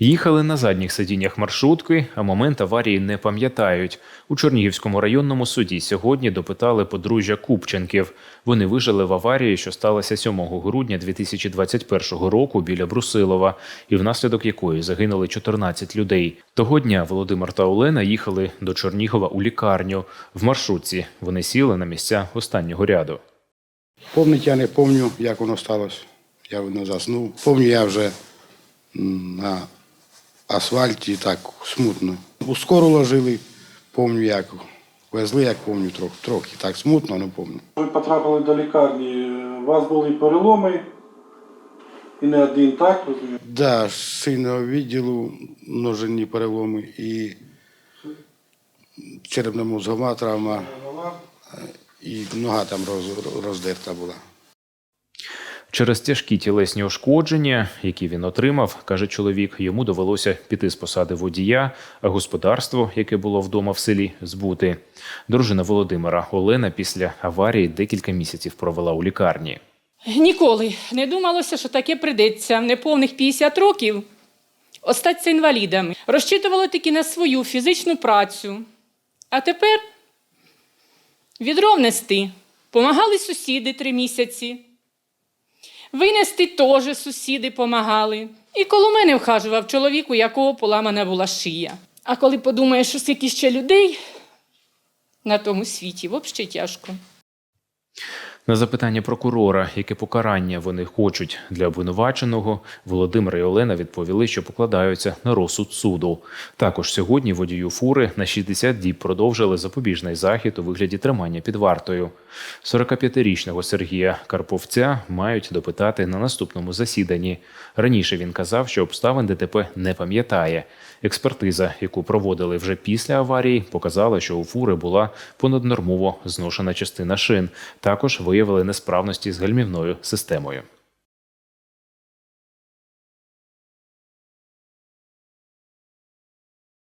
Їхали на задніх сидіннях маршрутки, а момент аварії не пам'ятають. У Чернігівському районному суді сьогодні допитали подружжя Купченків. Вони вижили в аварії, що сталася 7 грудня 2021 року біля Брусилова, і внаслідок якої загинули 14 людей. Того дня Володимир та Олена їхали до Чернігова у лікарню. В маршрутці вони сіли на місця останнього ряду. Помнить я не пам'ятаю, як воно сталося. Я видно заснув. Пам'ятаю я вже на асфальті так смутно. У скору ложили, пам'ятаю як. Везли, як пам'ятаю, трохи, трохи. Так смутно, не пам'ятаю. Ви потрапили до лікарні, у вас були переломи і не один, так? розумію? Да, з сильного відділу множинні переломи і черепно-мозгова травма, і нога там роз, роздерта була. Через тяжкі тілесні ушкодження, які він отримав, каже чоловік, йому довелося піти з посади водія, а господарство, яке було вдома в селі, збути. Дружина Володимира Олена після аварії декілька місяців провела у лікарні. Ніколи не думалося, що таке придеться неповних 50 років остатися інвалідами. Розчитували тільки на свою фізичну працю. А тепер відро внести. Помагали сусіди три місяці. Винести теж сусіди помагали. І коло мене вхажував чоловік, у якого поламана була шия. А коли подумаєш, що скільки ще людей на тому світі, взагалі тяжко. На запитання прокурора, яке покарання вони хочуть для обвинуваченого, Володимир і Олена відповіли, що покладаються на розсуд суду. Також сьогодні водію фури на 60 діб продовжили запобіжний захід у вигляді тримання під вартою. 45-річного Сергія Карповця мають допитати на наступному засіданні. Раніше він казав, що обставин ДТП не пам'ятає. Експертиза, яку проводили вже після аварії, показала, що у фури була понаднормово зношена частина шин. Також виявили несправності з гальмівною системою.